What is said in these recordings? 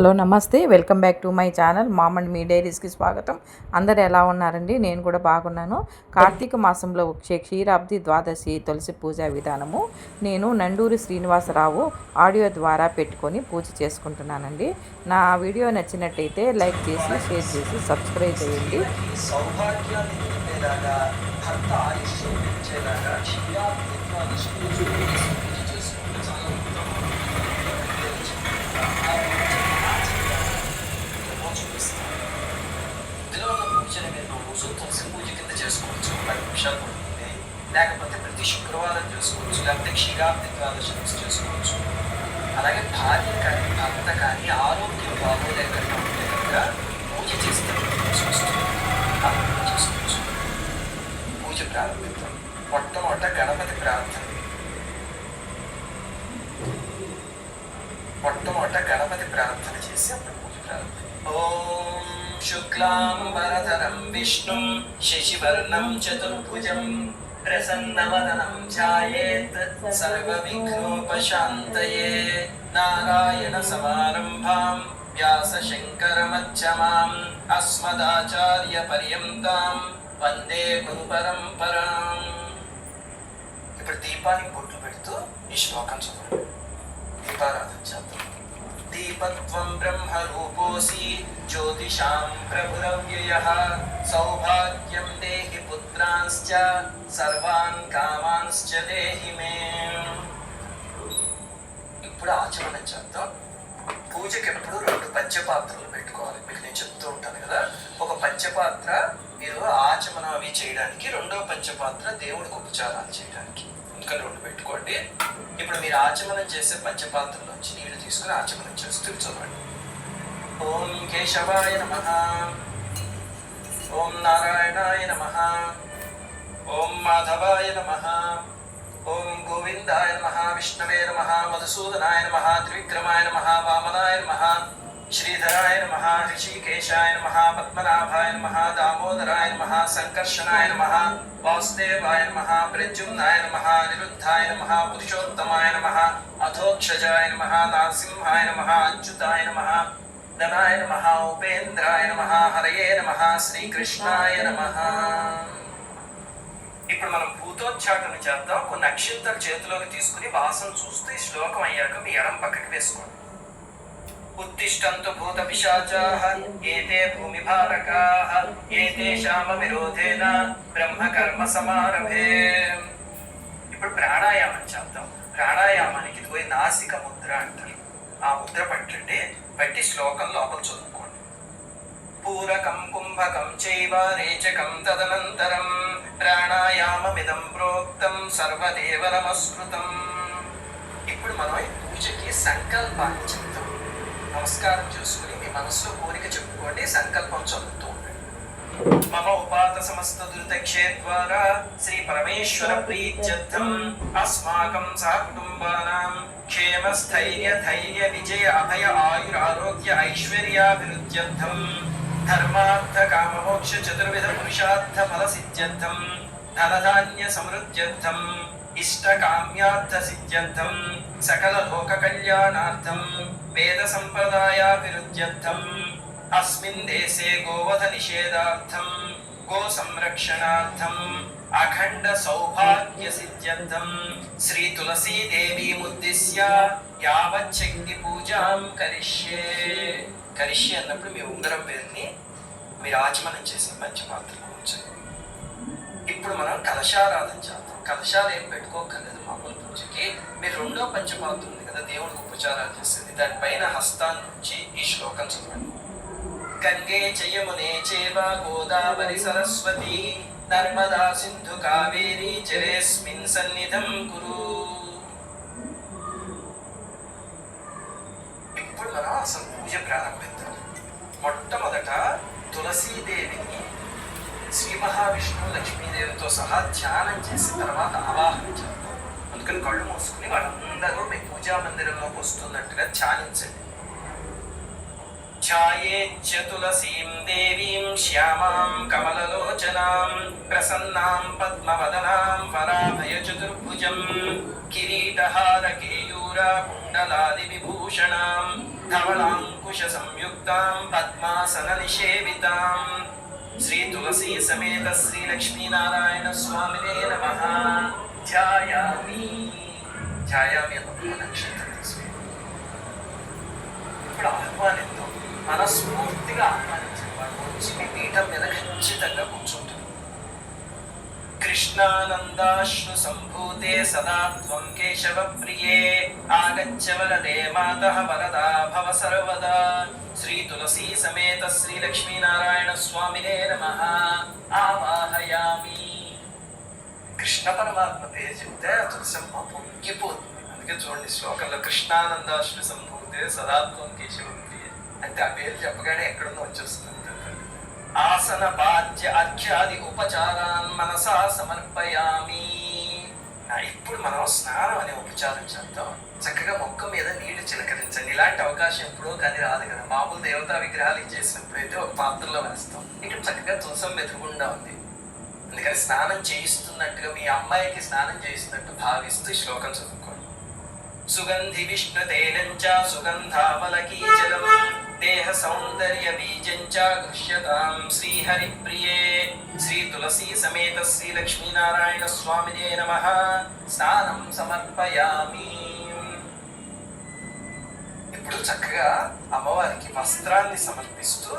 Hello నమస్తే. Welcome back to my channel mom and me డైరీస్కి స్వాగతం. అందరు ఎలా ఉన్నారండి? నేను కూడా బాగున్నాను. కార్తీక మాసంలో వచ్చే క్షీరాబ్ది ద్వాదశి తులసి పూజా విధానము నేను నండూరి శ్రీనివాసరావు ఆడియో ద్వారా పెట్టుకొని పూజ చేసుకుంటున్నానండి. నా వీడియో నచ్చినట్టయితే లైక్ చేసి షేర్ చేసి సబ్స్క్రైబ్ చేయండి. సౌభాగ్యాన్ని నింపేలాగా భర్త ఆయుష్యం పెంచేలాగా క్షీరాబ్దిత్వాన్ని పూజ చేసుకుంటే చాలా ఉత్తమం చూపిస్తాను ఇందులో ఉన్న పూజని మీరు రోజు తులసి పూజ కింద చేసుకోవచ్చు పది నిమిషాలు పడుతుంది లేకపోతే ప్రతి శుక్రవారం చేసుకోవచ్చు లేకపోతే క్షీరాబ్ది ద్వాదశి చేసుకోవచ్చు. అలాగే భార్య కానీ భర్త కానీ ఆరోగ్యం బాగోలేకుండా ఉంటే కనుక పూజ చేస్తే చూస్తుంది చేసుకోవచ్చు. పూజ ప్రారంభిద్దాం. మొట్టమొదట గణపతి ప్రార్థన. మొట్టమొదట గణపతి ప్రార్థన చేసి అప్పుడు పూజ ప్రారంభం ఓం శుక్లాం శుక్లాంబరధరం విష్ణుం శశివర్ణం చతుర్భుజం. ప్రసన్నవదనం ఛాయేత్ సర్వవిఘ్నోపశాంతయే నారాయణ సమారంభాం వ్యాసశంకరమధ్యమాం అస్మదాచార్య పర్యంతాం వందే గురు పరంపరాం ఇప్పుడు దీపానికి బొట్లు పెడుతూ ఈ శ్లోకం చదవండి దీపారాధన చేద్దాం. దీపత్వం బ్రహ్మ రూపోసి జ్యోతిషాం ప్రభురవ్యయ సౌభాగ్యం దేహి పుత్రాంశ్చ సర్వాన్ కామాంశ్చ దేహి మే ఇప్పుడు ఆచరణ చేద్దాం. పూజకి ఎప్పుడు రెండు పంచపాత్రలు పెట్టుకోవాలి. మీకు నేను చెప్తూ ఉంటాను కదా. ఒక పంచపాత్ర మీరు ఆచమనం అవి చేయడానికి రెండో పంచపాత్ర దేవుడికి ఉపచారాలు చేయడానికి. ఇంకా రెండు పెట్టుకోండి. ఇప్పుడు మీరు ఆచమనం చేసే పంచపాత్రలోంచి నీళ్ళు తీసుకుని ఆచమనం చేస్తూ చదవండి ఓం కేశవాయ నమ. ఓం నారాయణాయ నమ. ఓం మాధవాయ నమ. ఓం గోవిందాయ నమ. విష్ణవే నమ. మధుసూదనాయ నమ. త్రివిక్రమాయ నమ. వామనాయ నమ. శ్రీధరాయ నమ ఋషికేశాయ నమ పద్మనాభాయ నమ దామోదరాయ నమ సంకర్షణాయ నమ వాసుదేవాయ నమ ప్రద్యుమ్నాయ నమ నిరుద్ధాయ నమ పురుషోత్తమాయ నమ అధోక్షజాయ నమ నరసింహాయ నమ అచ్యుతాయ నమ ధనాయ నమ ఉపేంద్రాయ నమ హరయే నమ శ్రీకృష్ణాయ నమ ఇప్పుడు మనం భూతోచ్చాటన చేద్దాం. కొన్ని అక్షింతలు చేతిలోకి తీసుకుని వాసన చూస్తూ ఈ శ్లోకం అయ్యాక మీ ఎడం పక్కకి వేసుకోండి. ఉత్తిష్టంతు భూత పిశాచాః ఏతే భూమి భారకాః ఏతేషామ విరోధేన బ్రహ్మ కర్మ సమారభే. ఇప్పుడు ప్రాణాయామం చేద్దాం. ప్రాణాయామానికి పోయి నాసిక ముద్ర అంటారు. ఆ ముద్ర పట్టండి పట్టి శ్లోకం లోపల చదువుకోండి. పూరకం కుంభకం చైవ రేచకం తదనంతరం ప్రాణాయామమిదం ప్రోక్తం సర్వదేవ నమస్కృతం ఇప్పుడు మనం పూజకి సంకల్పాన్ని చెప్తాం. నమస్కారం చేసుకుని మీ మనసులో కోరిక చెప్పుకోండి సంకల్పం చదువుతూ ఉండండి మమ ఉపాత సమస్త దురితక్షే ద్వారా శ్రీ పరమేశ్వర ప్రీత్యర్థం అస్మాకం సహ కుటుంబానాం క్షేమ స్థైర్య ధైర్య విజయ అభయ ఆయుర ఆరోగ్య ఐశ్వర్యాభివృద్ధ్యర్థం. ధర్మార్థ కామమోక్ష చతుర్విధ పురుషార్థ ఫల సిద్ధ్యర్థం ధనధాన్య సమృద్ధ్యర్థం. ఇష్ట సకల లోక కళ్యాణార్థం వేద సంప్రదాయాభివృద్ధ్యర్థం అస్మిన్ దేశే గోవధ నిషేధార్థం గో సంరక్షణార్థం అఖండ సౌభాగ్య సిద్ధ్యర్థం శ్రీ తులసీ దేవి ముద్దిశ్య యావచ్చక్తి పూజాం కరిష్యే. కరిష్యే అన్నప్పుడు మీ ఉంగరం పేరుని మీరు ఆచమనం చేసిన పంచపాత్రలో ఉంచండి ఇప్పుడు మనం కలశారాధన చేద్దాం. కలశాలు ఏం పెట్టుకోకర్లేదు మామూలు పూజకి. మీరు రెండో పంచపాత్ర ఉంది కదా దేవుడికి ఉపచారాలు చేసేది. దానిపైన హస్తాన్ని నుంచి ఈ శ్లోకం చదవండి. గంగే చెయ్యమునే చేవ గోదావరి సరస్వతి నర్మదా సింధు కావేరి జలేస్మిన్ సన్నిధం కురు. ఇప్పుడు మనం అసలు పూజ ప్రారంభిద్దాం. మొట్టమొదట తులసీదేవిని శ్రీ మహావిష్ణువు లక్ష్మీదేవితో సహా ధ్యానం చేసిన తర్వాత ఆవాహన చేద్దాం. అందుకని కళ్ళు మూసుకుని వాళ్ళందరూ మీ పూజా మందిరంలోకి వస్తున్నట్టుగా ధ్యానించండి. ఛాయేచ్చ తులసీం దేవీం శ్యామాం కమలలోచనాం ప్రసన్నాం పద్మవదనాం వరాభయ చతుర్భుజం కిరీటహార కేయూర కుండలాది విభూషణాం ధవళాంకుశ సంయుక్తాం పద్మాసన నిషేవితాం. శ్రీ తులసీ సమేత శ్రీ లక్ష్మీనారాయణ స్వామినే నమ. ధ్యాయామి ధ్యాయామి అన్న నక్షత్రం తీసుకుని ఇప్పుడు ఆహ్వానిద్దాం. మనస్ఫూర్తిగా ఆహ్వానించిన వాడు వచ్చి మీ పీఠం మీద ఖచ్చితంగా కూర్చుంటుంది కృష్ణానందాశ్రు సంభూతే సదా త్వం కేశవ ప్రియే ఆగచ్చవలదే వరదే మాతః వరదా భవ సర్వదా. శ్రీ తులసీ సమేత శ్రీ లక్ష్మీనారాయణ స్వామినే నమః. ఆవాహయామి. కృష్ణ పరమాత్మ పేరు చెప్తే ఆ పొంగిపోతుంది. అందుకే చూడండి శ్లోకంలో కృష్ణానందాశ్రు సంభూతే సదాత్వం కేశవ ప్రియ అంటే ఆ పేరు చెప్పగానే ఎక్కడుందో వచ్చేస్తుంది. ఆసన బాధ్య అర్ఘ్యాది ఉపచారాన్ మనసా సమర్పయామి. ఇప్పుడు మనం స్నానం అనే ఉపచారం చేద్దాం. చక్కగా మొక్క మీద నీళ్ళు చిలకరించండి. ఇలాంటి అవకాశం ఎప్పుడో కానీ రాదు కదా. మామూలు దేవతా విగ్రహాలు చేసినప్పుడు అయితే ఒక పాత్రలో వేస్తాం. ఇక్కడ చక్కగా తులసం మెతుకుండా ఉంది. అందుకని స్నానం చేయిస్తున్నట్టుగా మీ అమ్మాయికి స్నానం చేయిస్తున్నట్టు భావిస్తూ శ్లోకం చదువుకోండి. సుగంధి విష్ణు తేనంచ సుగంధామలకీచలం జలం సౌందర్య బీజం చ గృహ్యతాం శ్రీహరి ప్రియే శ్రీ తులసీ సమేత శ్రీ లక్ష్మీనారాయణ స్వామినే నమ. స్నానం సమర్పయామి. ఇప్పుడు చక్కగా అమ్మవారికి వస్త్రాన్ని సమర్పిస్తూ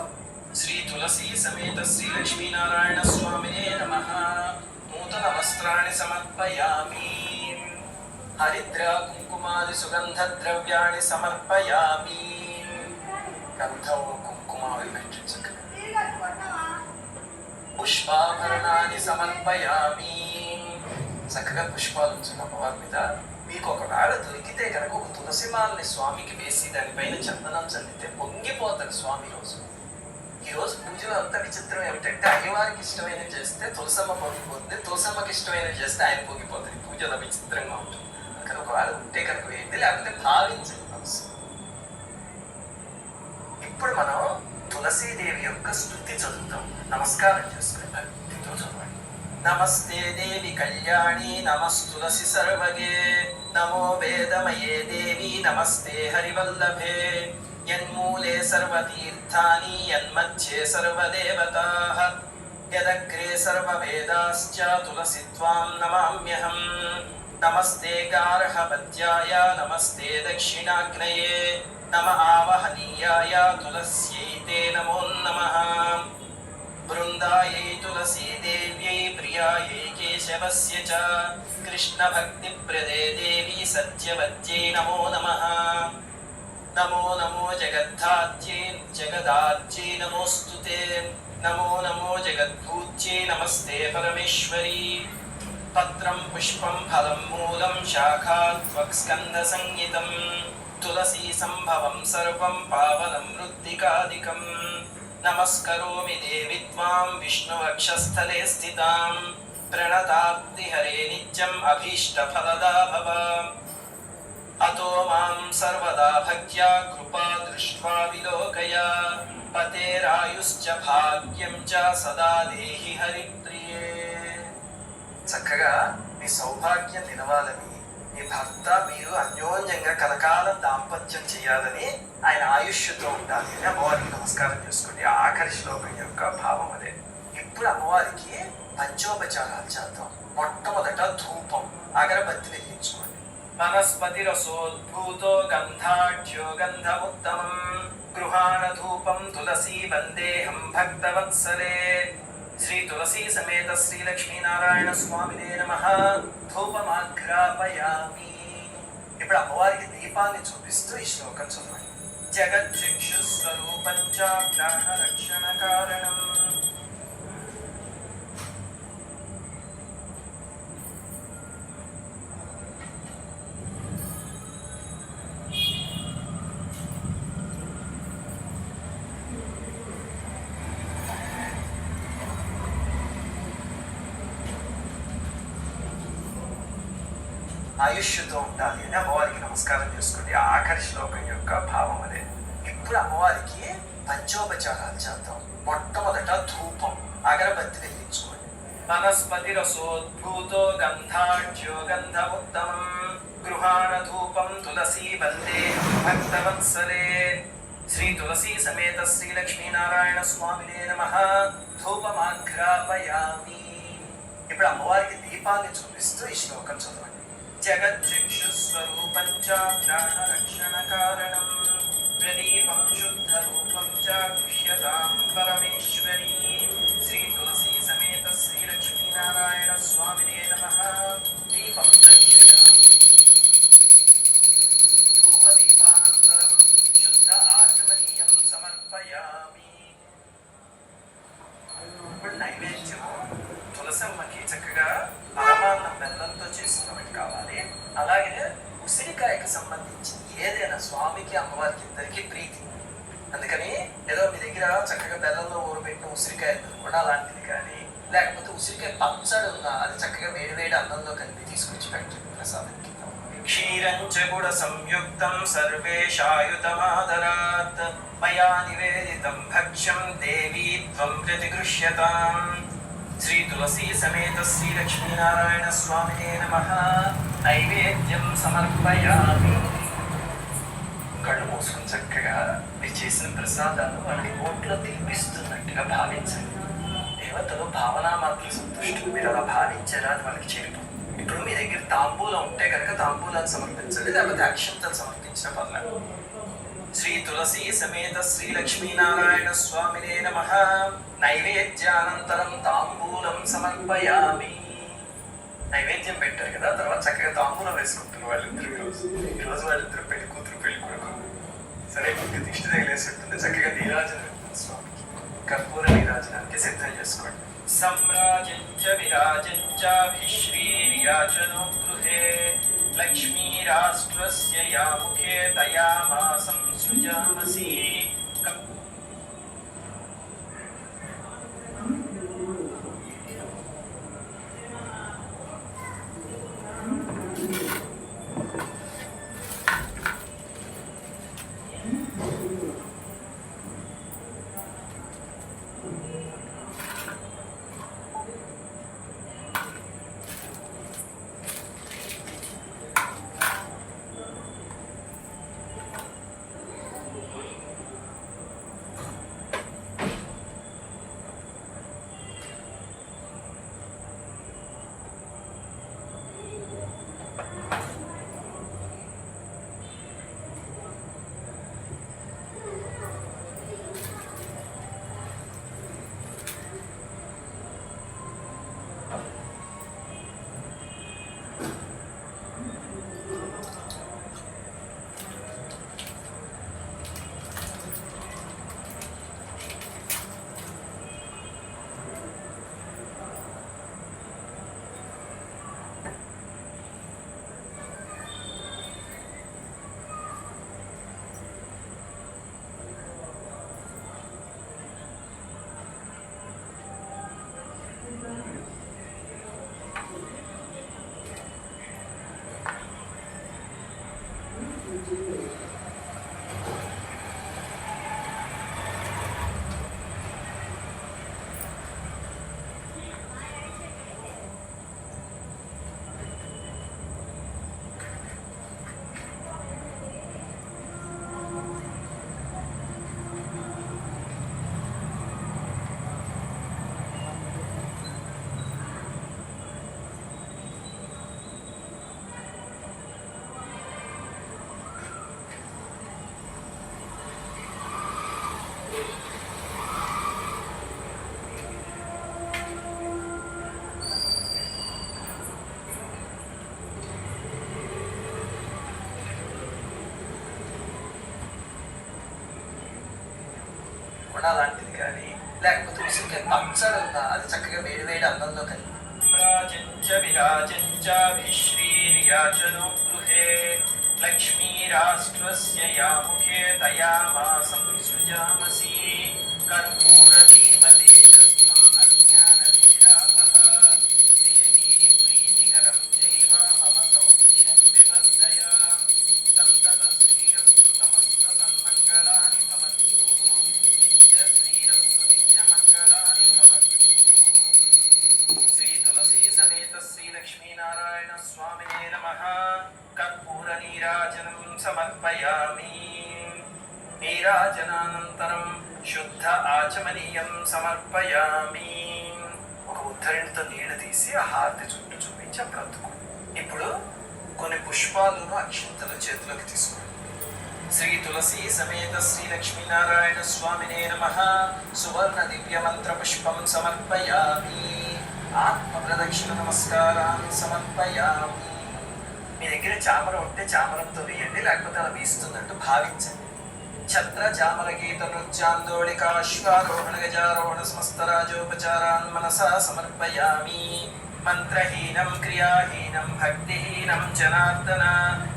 శ్రీ తులసీ సమేత శ్రీ లక్ష్మీనారాయణ స్వామినే నమ. నూతన వస్త్రాన్ని సమర్పయామి. హరిద్ర కుంకుమాది సుగంధ ద్రవ్యాన్ని సమర్పయామి. కుంకుమ చక్కగా పుష్పాభరణాన్ని సమర్పయామి చక్కగా పుష్పాలు ఉంచండి అమ్మవారి మీద మీకు ఒకవేళ దొరికితే కనుక ఒక తులసి మాలని స్వామికి వేసి దానిపైన చందనం చల్లితే పొంగిపోతారు స్వామి రోజు ఈ రోజు పూజలో అంత విచిత్రం ఏమిటంటే అయ్యవారికి ఇష్టమైన చేస్తే తులసమ్మ పొంగిపోతుంది తులసమ్మకి ఇష్టమైన చేస్తే ఆయన పొంగిపోతుంది ఈ పూజ అలా విచిత్రంగా ఉంటుంది కనుక ఒకవేళ ఉంటే కనుక వేయండి లేకపోతే భావించండి మనసు ఇప్పుడు మనం తులసీదేవి యొక్క స్థుతి చదువుతాం. నమస్కారం చేసుకుంటాం చదవండి. నమస్తే దేవి కళ్యాణి నమస్తులసి సర్వగే. నమో వేదమయే దేవి నమస్తే హరివల్లభే. యన్మూలే సర్వతీర్థాని యన్మధ్యే సర్వదేవతాః. యదగ్రే సర్వవేదాశ్చ తులసి త్వాం నమామ్యహం. నమస్తే గార్హపత్యాయ నమస్తే దక్షిణాగ్నయే నమ ఆవహనీయాయ తులస్యై తే నమో నమ. బృందాయై తులసీదేవ్యై ప్రియాయై కేశవస్య చ కృష్ణభక్తిప్రదే దేవి సత్యవత్యై నమో నమ. నమో నమో జగద్ధాత్యై జగదాత్యై నమోస్తు నమో నమో జగద్భూత్యై నమస్తే పరమేశ్వరీ. पत्रम पुष्पम फलम मूलम पत्रं पुष्पं फलं मूलं शाखात्वक्स्कन्दसंज्ञितं तुलसीसम्भवं सर्वं पावनं मृत्तिकादिकं नमस्करोमि देवि त्वां विष्णुवक्षस्थले स्थितां प्रणताब्दिहरे नित्यम् अभीष्टफलदा भव अतो माँ सर्वदा भक्त्या कृपा दृष्ट्वा विलोकय। पतेरायुश्च भाग्यं च सदा देहि हरिप्रिये। చక్కగా మీ సౌభాగ్యం నిలవాలని మీ భర్త మీరు అన్యోన్యంగా కలకాలం దాంపత్యం చేయాలని ఆయన ఆయుష్యతో ఉండాలి అని అమ్మవారికి నమస్కారం చేసుకోండి ఆఖరి శ్లోకం యొక్క భావం అదే. ఇప్పుడు అమ్మవారికి పంచోపచారాలు చేద్దాం. మొట్టమొదట ధూపం అగరబత్తి వెలిగించుకోండి. వనస్పతి రసోద్భూతో గంధాఢ్యో గంధముత్తమం. గృహాణ ధూపం తులసీ వందేహం భక్తవత్సలే. శ్రీ తులసీ సమేత శ్రీ లక్ష్మీనారాయణ స్వామినే నమ ధూపమాఘ్రాపయామి ఇప్పుడు అమ్మవారికి దీపాన్ని చూపిస్తూ ఈ శ్లోకం చదవండి. జగజ్జిక్షు స్వరూపం చ ప్రాణ రక్షణ కారణం ఆయుష్యుతో ఉండాలి అని అమ్మవారికి నమస్కారం చేసుకోండి ఆఖరి శ్లోకం యొక్క భావం అదే. ఇప్పుడు అమ్మవారికి పంచోపచారాలు చేద్దాం. మొట్టమొదట ధూపం అగరబత్తి వెలిగించుకోండి. వనస్పతి రసోద్భూతో గంధాఢ్యో గంధముత్తమం గృహాణ ధూపం తులసీ వందే భక్తవత్సరే శ్రీ తులసీ సమేత శ్రీ లక్ష్మీనారాయణ స్వామినే నమ. ధూపమాఘ్రాపయామి. ఇప్పుడు అమ్మవారికి దీపాన్ని చూపిస్తూ ఈ శ్లోకం చదవండి. जगज्जक्षुस्वरूपं च प्राणरक्षणकारणं प्रदीपं शुद्धरूपं च गृह्यतां परमेश्वरी। श्रीतुलसीसमेत श्रीलक्ष्मीनारायणस्वामिने नमः। సంబంధించి ఏదైనా స్వామికి అమ్మవారికి ఇద్దరికి ప్రీతి. అందుకని ఏదో మీ దగ్గర చక్కగా బెల్లంలో ఊరబెట్టిన ఉసిరికాయ కూడా అలాంటిది కానీ లేకపోతే ఉసిరికాయ పచ్చడి ఉన్నా అది చక్కగా వేడి వేడి అన్నంలో కలిపి తీసుకొచ్చి పెట్టండి ప్రసాదం కింద. క్షీరం సంయుక్తం సర్వేషాయుతమాదరాత్. మయా నివేదితం భక్ష్యం దేవీ త్వం ప్రతిగృహ్యతాం. శ్రీ తులసీ సమేత శ్రీ లక్ష్మీనారాయణ స్వామినే నమః. నైవేద్యం సమర్పయామి. కళ్ళు మూసుకుని చక్కగా మీరు చేసిన ప్రసాదాలు వాళ్ళకి ఓట్లో తినిపిస్తున్నట్టుగా భావించండి. దేవతలు భావనా మాత్రం సంతుష్టులు. మీరు అలా భావించారా? అది వాళ్ళకి చేరుతుంది ఇప్పుడు మీ దగ్గర తాంబూలం ఉంటే కనుక తాంబూలాన్ని సమర్పించండి లేకపోతే అక్షంతలు సమర్పించిన పర్లేదు. శ్రీ తులసీ సమేత శ్రీ లక్ష్మీనారాయణ స్వామినే నమ. నైవేద్యానంతరం తాంబూలం సమర్పయామి. నైవేద్యం పెట్టారు కదా తర్వాత చక్కగా తాంబూలం వేసుకుంటారు వాళ్ళిద్దరు ఈరోజు. ఈరోజు వాళ్ళిద్దరు పెళ్ళి కూతురు పెళ్ళి కొడుకు. సరే మీకు దిష్టి తగిలేసి ఉంటుంది. చక్కగా నీరాజన స్వామికి కర్పూర నీరాజనానికి సిద్ధం చేసుకోండి. సమ్రాజంచ విరాజంచాభిశ్రీ విరాజనో గృహే. లక్ష్మీరాష్ట్రస్య యా ముఖే తయా మాసం సృజామసి ఉసిరికాయ పచ్చడి ఉందా అది చక్కగా వేడి వేడి అన్నంలో కలిపి. రాజంచ విరాజంచాభిశ్రీర్యాచనో గృహే లక్ష్మీరాష్ట్రస్య యా ముఖే తయా మాసం సృజామసి కర్పూరదీపతేజస్వం నిరంతరం శుద్ధ ఆచమనీయం సమర్పయామి. ఒక ఉద్ధరణితో నీళ్ళు తీసి ఆ హారతి చుట్టూ చూపించి బ్రతుకు. ఇప్పుడు కొన్ని పుష్పాలను అక్షింతలు చేతిలోకి తీసుకోండి. శ్రీ తులసి సమేత శ్రీ లక్ష్మీనారాయణ స్వామినే నమ. సువర్ణ దివ్య మంత్ర పుష్పం సమర్పయామి. ఆత్మ ప్రదక్షిణ నమస్కారాన్ని సమర్పయామి. మీ దగ్గర చామర ఉంటే చామరంతో వేయండి లేకపోతే అలా వీస్తుందంటూ భావించండి. छत्रचामलगीतनुच्चान्दोलिकाश्वारोहणगजारोहणस्मस्तराजोपचारान् मनसा समर्पयामि। मन्त्रहीनं, क्रियाहीनं, भक्तिहीनं, जनार्दन,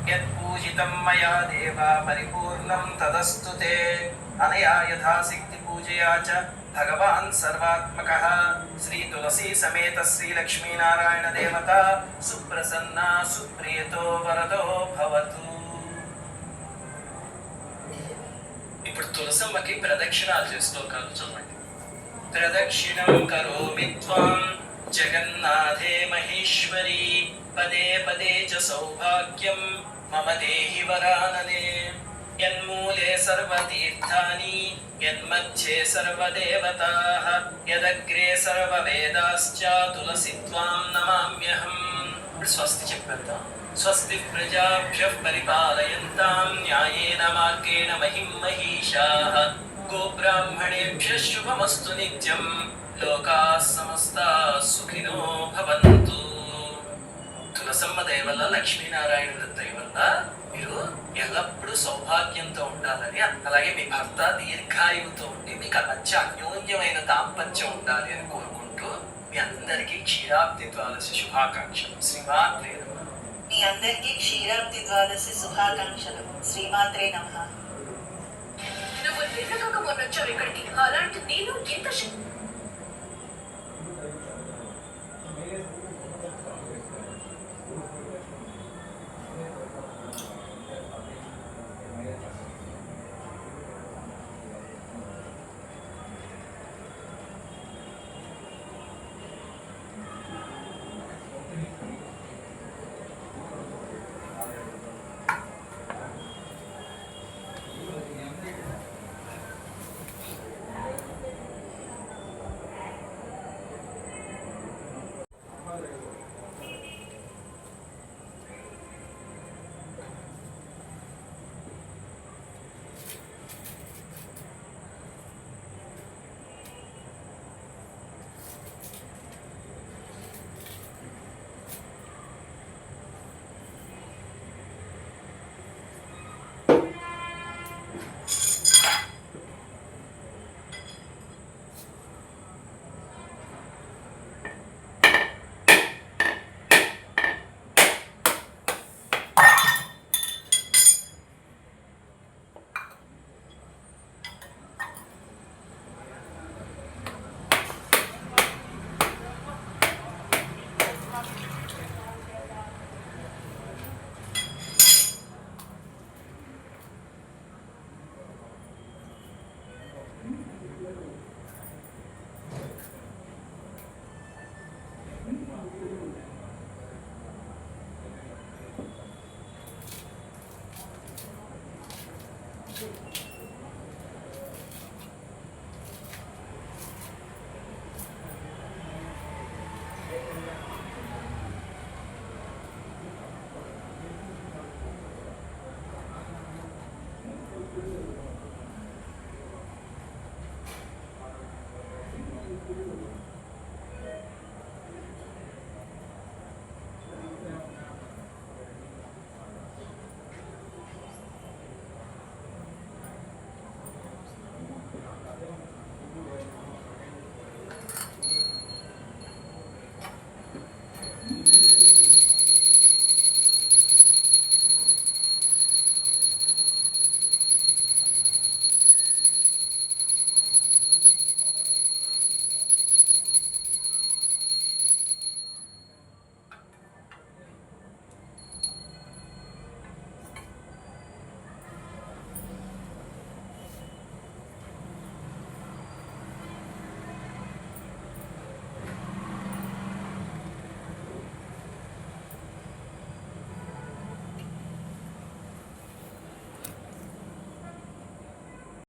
यत्पूजितं मया देव, परिपूर्णं तदस्तु ते। अनया यथाशक्तिपूजया च भगवान् सर्वात्मकः। श्रीतुलसीसमेत श्रीलक्ष्मीनारायणदेवता सुप्रसन्ना, सुप्रियतो, वरदो भवतु। ఇప్పుడు తులసమ్మకి ప్రదక్షిణాలు చేస్తూ కాదు చూడండి. ప్రదక్షిణం కరోమి త్వం జగన్నాథే మహేశ్వరి. పదే పదే చ సౌభాగ్యం మమ దేహి వరాననే. యన్మూలే సర్వతీర్థాని యన్మధ్యే సర్వదేవతాః యదగ్రే సర్వవేదాశ్చ తులసి త్వాం నమామ్యహం. స్వస్తి చెప్పేద్దాం. స్వస్తి ప్రజాభ్య పరిపాలయంతాం న్యాయేన మార్గేణ మహిం మహిషా గోబ్రాహ్మణేభ్య శుభమస్తు నిత్యం లోకా సమస్త సుఖినో భవంతు తులసమ్మ దయ వల్ల లక్ష్మీనారాయణుల దయ వల్ల మీరు ఎల్లప్పుడూ సౌభాగ్యంతో ఉండాలని అలాగే మీ భర్త దీర్ఘాయువుతో ఉండి మీకు మధ్య అన్యోన్యమైన దాంపత్యం ఉండాలి అని కోరుకుంటూ మీ అందరికీ క్షీరాబ్ది ద్వాదశ శుభాకాంక్షలు. శ్రీమాన్ మీ అందరికీ క్షీరాబ్ది ద్వాదశి శుభాకాంక్షలు. శ్రీమాత్రే నమ. నువ్వు నిన్నగాక మొన్నొచ్చావు ఇక్కడికి. అలాంటి నేను ఎంత శ-